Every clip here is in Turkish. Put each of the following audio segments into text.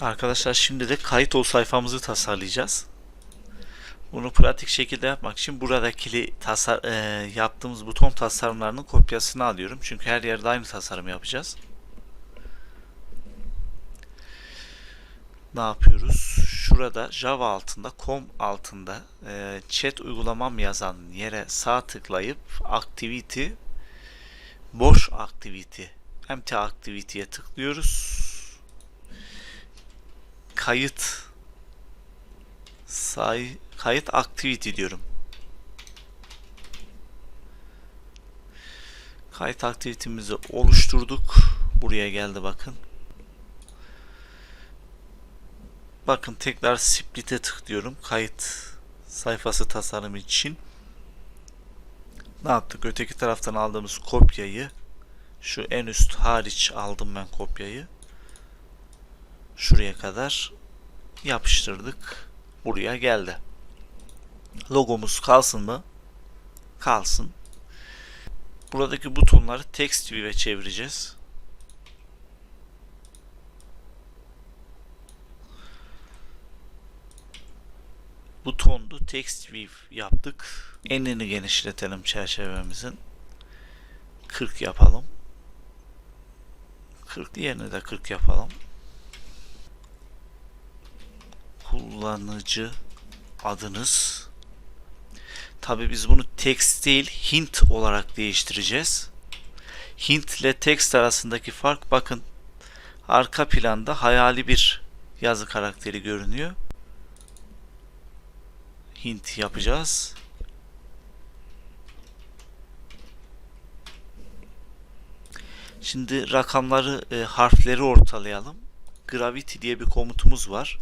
Arkadaşlar şimdi de kayıt ol sayfamızı tasarlayacağız. Bunu pratik şekilde yapmak için buradaki tasar e, yaptığımız buton tasarımlarının kopyasını alıyorum. Çünkü her yerde aynı tasarım yapacağız. Ne yapıyoruz? Şurada Java altında, com altında e, chat uygulamam yazan yere sağ tıklayıp activity boş activity empty activity'ye tıklıyoruz. Kayıt say kayıt activity diyorum. Kayıt aktivitemizi oluşturduk. Buraya geldi bakın. Bakın tekrar split'e tıklıyorum. Kayıt sayfası tasarımı için. Ne yaptık? Öteki taraftan aldığımız kopyayı şu en üst hariç aldım ben kopyayı. Şuraya kadar yapıştırdık. Buraya geldi. Logomuz kalsın mı? Kalsın. Buradaki butonları text view'e çevireceğiz. Butondu text view yaptık. Enini genişletelim çerçevemizin. 40 yapalım. 40 diğerini de 40 yapalım. Kullanıcı adınız. Tabi biz bunu text değil hint olarak değiştireceğiz. Hint ile text arasındaki fark bakın arka planda hayali bir yazı karakteri görünüyor. Hint yapacağız. Şimdi rakamları, e, harfleri ortalayalım. Gravity diye bir komutumuz var.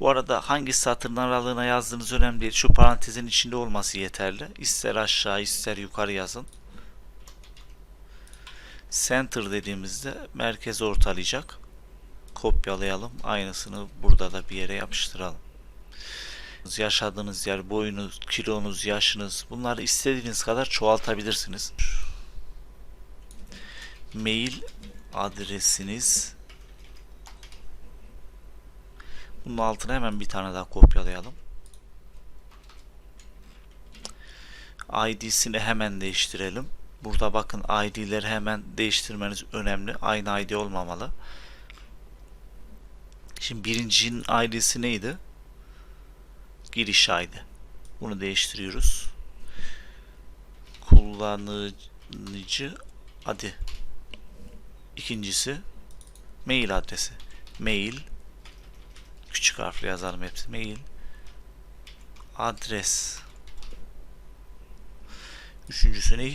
Bu arada hangi satırın aralığına yazdığınız önemli değil. Şu parantezin içinde olması yeterli. İster aşağı ister yukarı yazın. Center dediğimizde merkez ortalayacak. Kopyalayalım. Aynısını burada da bir yere yapıştıralım. Yaşadığınız yer, boyunuz, kilonuz, yaşınız bunları istediğiniz kadar çoğaltabilirsiniz. Mail adresiniz bunun altına hemen bir tane daha kopyalayalım. ID'sini hemen değiştirelim. Burada bakın ID'leri hemen değiştirmeniz önemli. Aynı ID olmamalı. Şimdi birincinin ID'si neydi? Giriş ID. Bunu değiştiriyoruz. Kullanıcı adı. İkincisi mail adresi. Mail küçük harfle yazalım hepsi. Mail adres. Üçüncüsü ne?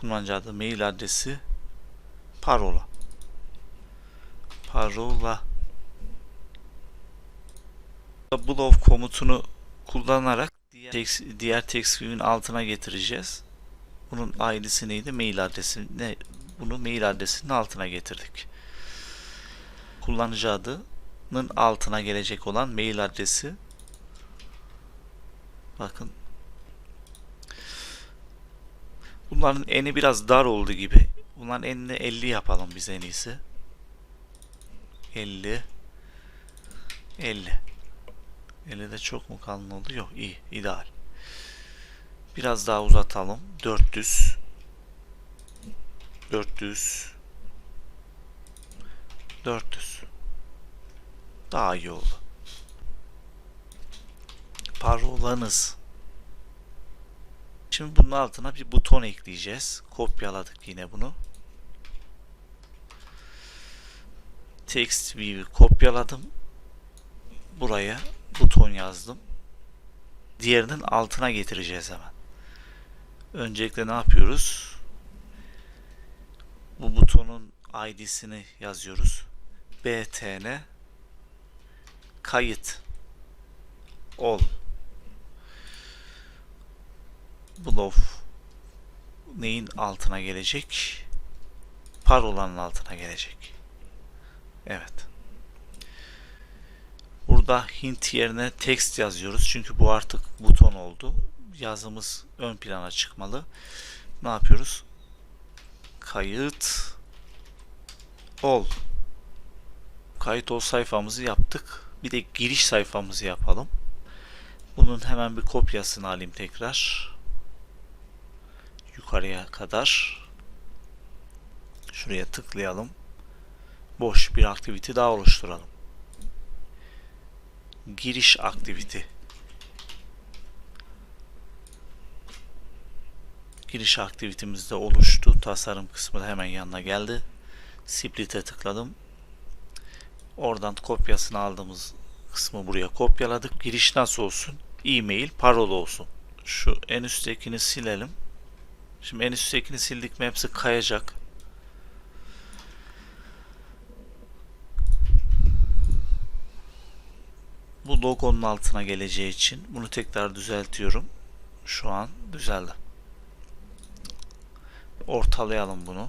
Kullanıcı adı, mail adresi, parola. Parola. Blow komutunu kullanarak diğer text, diğer text view'in altına getireceğiz. Bunun ID'si neydi? Mail adresi. Ne? Bunu mail adresinin altına getirdik. Kullanıcı adının altına gelecek olan mail adresi. Bakın. Bunların eni biraz dar oldu gibi. Bunların enini 50 yapalım biz en iyisi. 50 50 50 de çok mu kalın oldu? Yok iyi. ideal. Biraz daha uzatalım. 400 400 400 Daha iyi oldu. Parolanız. Şimdi bunun altına bir buton ekleyeceğiz. Kopyaladık yine bunu. Text view'i kopyaladım. Buraya buton yazdım. Diğerinin altına getireceğiz hemen. Öncelikle ne yapıyoruz? Bu butonun ID'sini yazıyoruz. Btn kayıt ol blow neyin altına gelecek? Parolanın altına gelecek. Evet. Burada hint yerine text yazıyoruz. Çünkü bu artık buton oldu. Yazımız ön plana çıkmalı. Ne yapıyoruz? Kayıt ol. Kayıt ol sayfamızı yaptık. Bir de giriş sayfamızı yapalım. Bunun hemen bir kopyasını alayım tekrar. Yukarıya kadar. Şuraya tıklayalım. Boş bir aktivite daha oluşturalım. Giriş aktivite. Giriş aktivitemiz de oluştu. Tasarım kısmı da hemen yanına geldi. Split'e tıkladım. Oradan kopyasını aldığımız kısmı buraya kopyaladık. Giriş nasıl olsun? E-mail, parola olsun. Şu en üsttekini silelim. Şimdi en üsttekini sildik mi hepsi kayacak. Bu logonun altına geleceği için bunu tekrar düzeltiyorum. Şu an düzeldi. Ortalayalım bunu.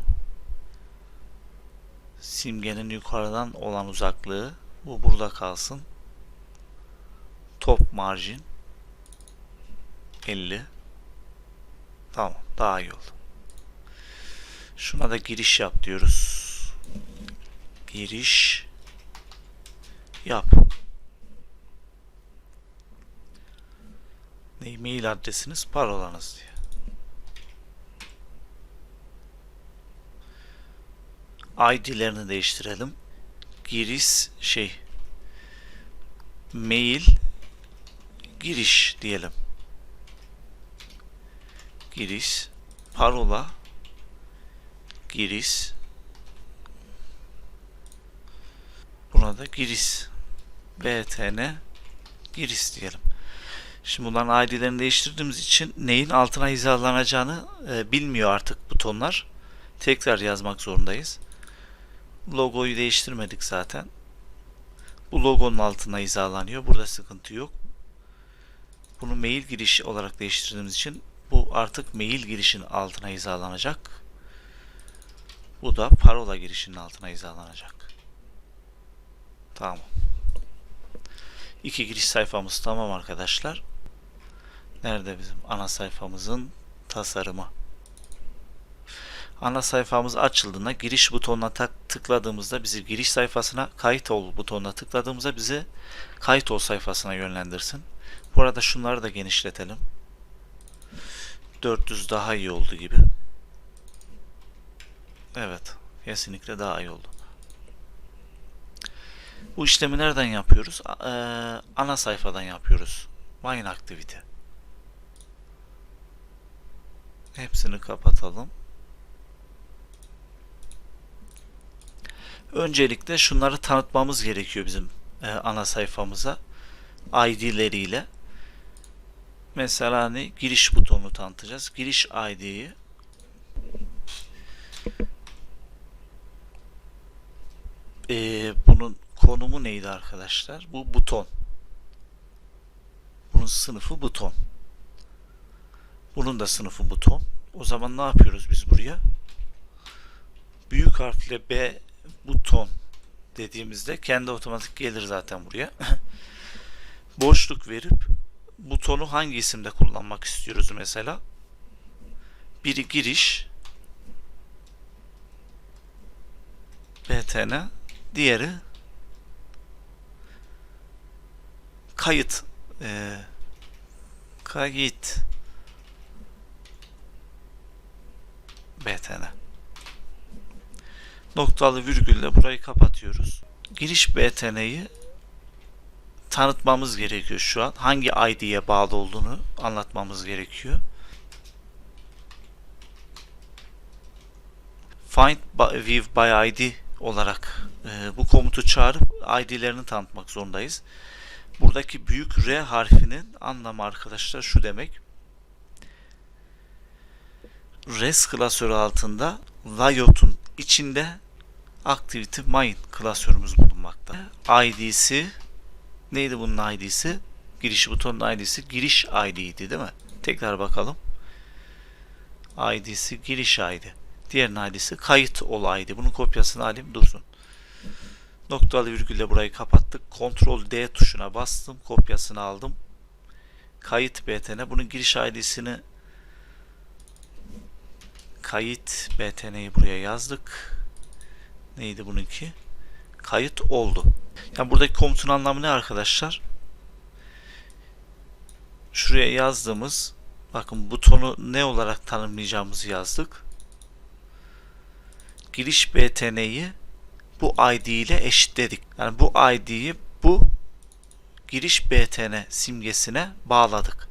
Simgenin yukarıdan olan uzaklığı bu burada kalsın. Top margin 50. Tamam, daha iyi oldu. Şuna da giriş yap diyoruz. Giriş yap. Ne mail adresiniz, parolanız diye. ID'lerini değiştirelim. Giriş şey mail giriş diyelim. Giriş parola giriş buna da giriş btn giriş diyelim. Şimdi bunların ID'lerini değiştirdiğimiz için neyin altına hizalanacağını e, bilmiyor artık butonlar. Tekrar yazmak zorundayız. Logoyu değiştirmedik zaten. Bu logonun altına hizalanıyor. Burada sıkıntı yok. Bunu mail giriş olarak değiştirdiğimiz için bu artık mail girişin altına hizalanacak. Bu da parola girişinin altına hizalanacak. Tamam. İki giriş sayfamız tamam arkadaşlar. Nerede bizim ana sayfamızın tasarımı? Ana sayfamız açıldığında giriş butonuna tıkladığımızda bizi giriş sayfasına kayıt ol butonuna tıkladığımızda bizi kayıt ol sayfasına yönlendirsin. Bu arada şunları da genişletelim. 400 daha iyi oldu gibi. Evet. Kesinlikle daha iyi oldu. Bu işlemi nereden yapıyoruz? Ee, ana sayfadan yapıyoruz. Mine Activity. Hepsini kapatalım. Öncelikle şunları tanıtmamız gerekiyor bizim e, ana sayfamıza. ID'leriyle. Mesela hani giriş butonunu tanıtacağız. Giriş ID'yi e, bunun konumu neydi arkadaşlar? Bu buton. Bunun sınıfı buton. Bunun da sınıfı buton. O zaman ne yapıyoruz biz buraya? Büyük harfle B buton dediğimizde kendi otomatik gelir zaten buraya. Boşluk verip butonu hangi isimde kullanmak istiyoruz mesela? Biri giriş btn diğeri kayıt e, kayıt btn noktalı virgülle burayı kapatıyoruz. Giriş btn'yi tanıtmamız gerekiyor şu an. Hangi ID'ye bağlı olduğunu anlatmamız gerekiyor. Find view by ID olarak e, bu komutu çağırıp ID'lerini tanıtmak zorundayız. Buradaki büyük R harfinin anlamı arkadaşlar şu demek. Res klasörü altında Riot'un içinde Activity Mine klasörümüz bulunmakta. ID'si neydi bunun ID'si? Giriş butonun ID'si giriş ID'ydi değil mi? Tekrar bakalım. ID'si giriş ID. Diğerinin ID'si kayıt ol ID. Bunun kopyasını alayım dursun. Noktalı virgülle burayı kapattık. Ctrl D tuşuna bastım. Kopyasını aldım. Kayıt BTN. Bunun giriş ID'sini kayıt BTN'yi buraya yazdık. Neydi bununki? kayıt oldu. Yani buradaki komutun anlamı ne arkadaşlar? Şuraya yazdığımız bakın butonu ne olarak tanımlayacağımızı yazdık. Giriş btn'yi bu id ile eşitledik. Yani bu id'yi bu giriş btn simgesine bağladık.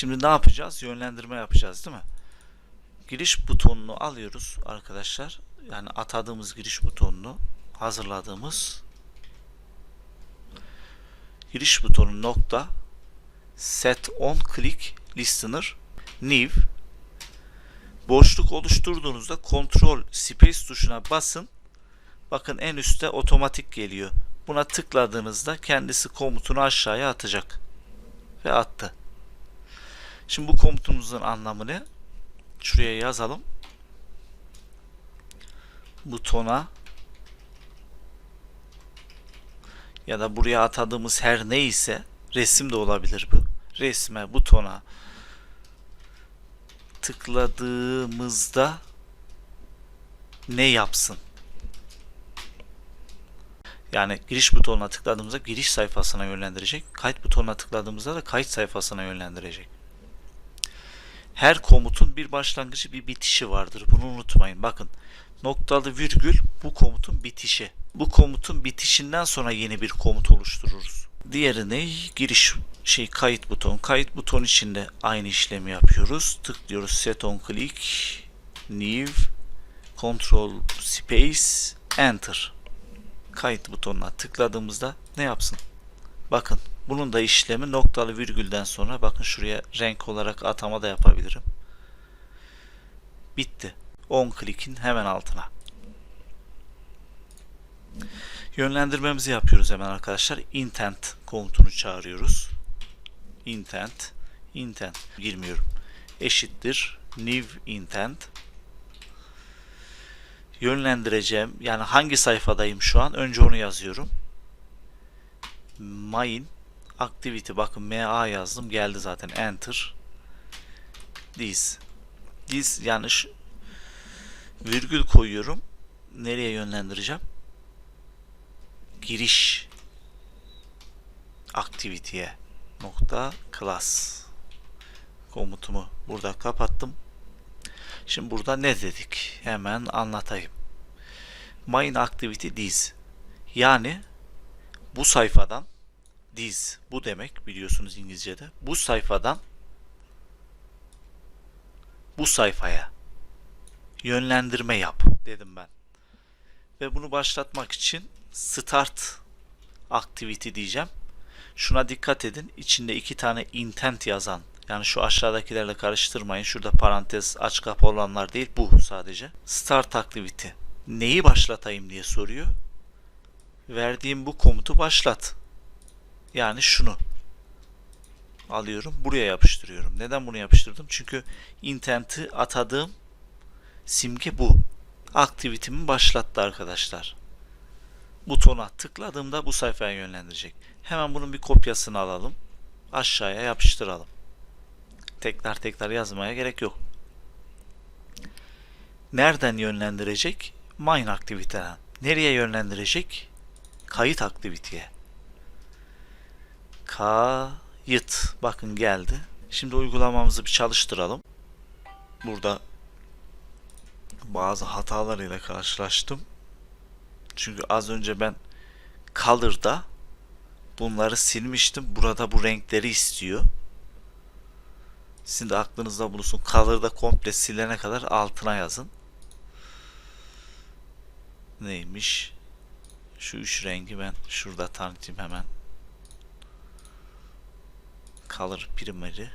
Şimdi ne yapacağız? Yönlendirme yapacağız değil mi? Giriş butonunu alıyoruz arkadaşlar. Yani atadığımız giriş butonunu hazırladığımız giriş butonu nokta set on click listener new boşluk oluşturduğunuzda kontrol space tuşuna basın. Bakın en üstte otomatik geliyor. Buna tıkladığınızda kendisi komutunu aşağıya atacak. Ve attı. Şimdi bu komutumuzun anlamı ne? Şuraya yazalım. Butona ya da buraya atadığımız her neyse resim de olabilir bu. Resme, butona tıkladığımızda ne yapsın? Yani giriş butonuna tıkladığımızda giriş sayfasına yönlendirecek. Kayıt butonuna tıkladığımızda da kayıt sayfasına yönlendirecek. Her komutun bir başlangıcı bir bitişi vardır. Bunu unutmayın. Bakın noktalı virgül bu komutun bitişi. Bu komutun bitişinden sonra yeni bir komut oluştururuz. Diğeri ne? Giriş şey kayıt buton. Kayıt buton içinde aynı işlemi yapıyoruz. Tıklıyoruz set on click new control space enter. Kayıt butonuna tıkladığımızda ne yapsın? Bakın bunun da işlemi noktalı virgülden sonra bakın şuraya renk olarak atama da yapabilirim. Bitti. 10 klikin hemen altına. Yönlendirmemizi yapıyoruz hemen arkadaşlar. Intent komutunu çağırıyoruz. Intent intent girmiyorum. Eşittir new intent yönlendireceğim yani hangi sayfadayım şu an önce onu yazıyorum. Main activity. Bakın MA yazdım. Geldi zaten. Enter. This. This yani virgül koyuyorum. Nereye yönlendireceğim? Giriş. Activity'ye. Nokta. Class. Komutumu burada kapattım. Şimdi burada ne dedik? Hemen anlatayım. Main activity this. Yani bu sayfadan diz bu demek biliyorsunuz İngilizce'de. Bu sayfadan bu sayfaya yönlendirme yap dedim ben. Ve bunu başlatmak için start activity diyeceğim. Şuna dikkat edin. İçinde iki tane intent yazan yani şu aşağıdakilerle karıştırmayın. Şurada parantez aç kapı olanlar değil. Bu sadece. Start activity. Neyi başlatayım diye soruyor. Verdiğim bu komutu başlat. Yani şunu alıyorum. Buraya yapıştırıyorum. Neden bunu yapıştırdım? Çünkü intent'i atadığım simge bu. Aktivitimi başlattı arkadaşlar. Butona tıkladığımda bu sayfaya yönlendirecek. Hemen bunun bir kopyasını alalım. Aşağıya yapıştıralım. Tekrar tekrar yazmaya gerek yok. Nereden yönlendirecek? Mine aktiviteden. Nereye yönlendirecek? Kayıt aktiviteye kayıt. Bakın geldi. Şimdi uygulamamızı bir çalıştıralım. Burada bazı hatalarıyla karşılaştım. Çünkü az önce ben Color'da bunları silmiştim. Burada bu renkleri istiyor. Sizin de aklınızda bulunsun. Color'da komple silene kadar altına yazın. Neymiş? Şu üç rengi ben şurada tanıtayım hemen color primary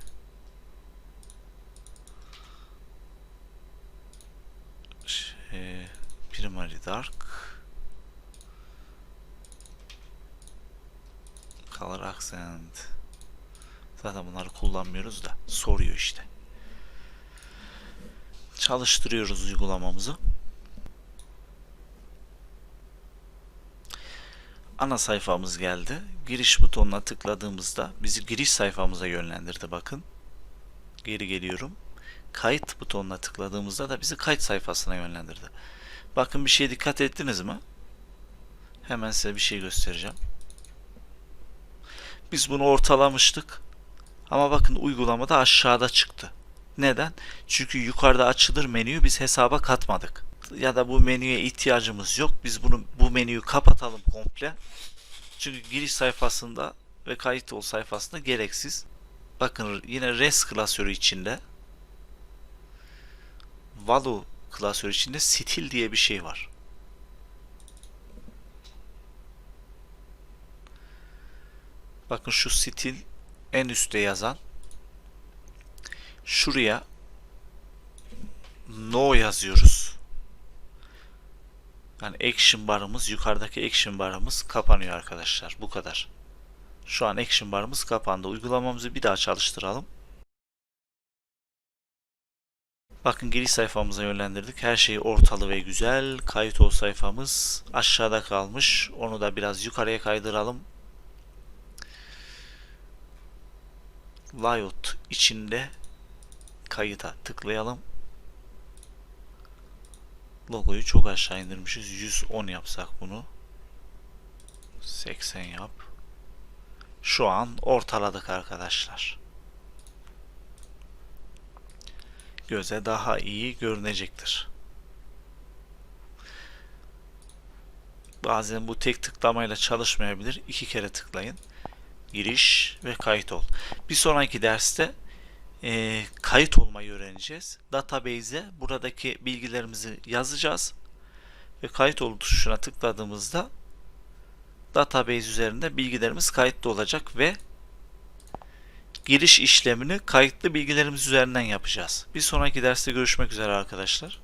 şey, primary dark. Color accent. Zaten bunları kullanmıyoruz da soruyor işte. Çalıştırıyoruz uygulamamızı ana sayfamız geldi. Giriş butonuna tıkladığımızda bizi giriş sayfamıza yönlendirdi bakın. Geri geliyorum. kayıt butonuna tıkladığımızda da bizi kayıt sayfasına yönlendirdi. Bakın bir şeye dikkat ettiniz mi? Hemen size bir şey göstereceğim. Biz bunu ortalamıştık. Ama bakın uygulamada aşağıda çıktı. Neden? Çünkü yukarıda açılır menüyü biz hesaba katmadık. Ya da bu menüye ihtiyacımız yok. Biz bunu bu menüyü kapatalım komple. Çünkü giriş sayfasında ve kayıt ol sayfasında gereksiz. Bakın yine res klasörü içinde value klasörü içinde stil diye bir şey var. Bakın şu stil en üstte yazan şuraya no yazıyoruz. Yani action barımız yukarıdaki action barımız kapanıyor arkadaşlar. Bu kadar. Şu an action barımız kapandı. Uygulamamızı bir daha çalıştıralım. Bakın giriş sayfamıza yönlendirdik. Her şey ortalı ve güzel. Kayıt ol sayfamız aşağıda kalmış. Onu da biraz yukarıya kaydıralım. Layout içinde kayıta tıklayalım. Logoyu çok aşağı indirmişiz. 110 yapsak bunu. 80 yap. Şu an ortaladık arkadaşlar. Göze daha iyi görünecektir. Bazen bu tek tıklamayla çalışmayabilir. İki kere tıklayın. Giriş ve kayıt ol. Bir sonraki derste e, kayıt olmayı öğreneceğiz. Database'e buradaki bilgilerimizi yazacağız. Ve kayıt ol tuşuna tıkladığımızda database üzerinde bilgilerimiz kayıtlı olacak ve giriş işlemini kayıtlı bilgilerimiz üzerinden yapacağız. Bir sonraki derste görüşmek üzere arkadaşlar.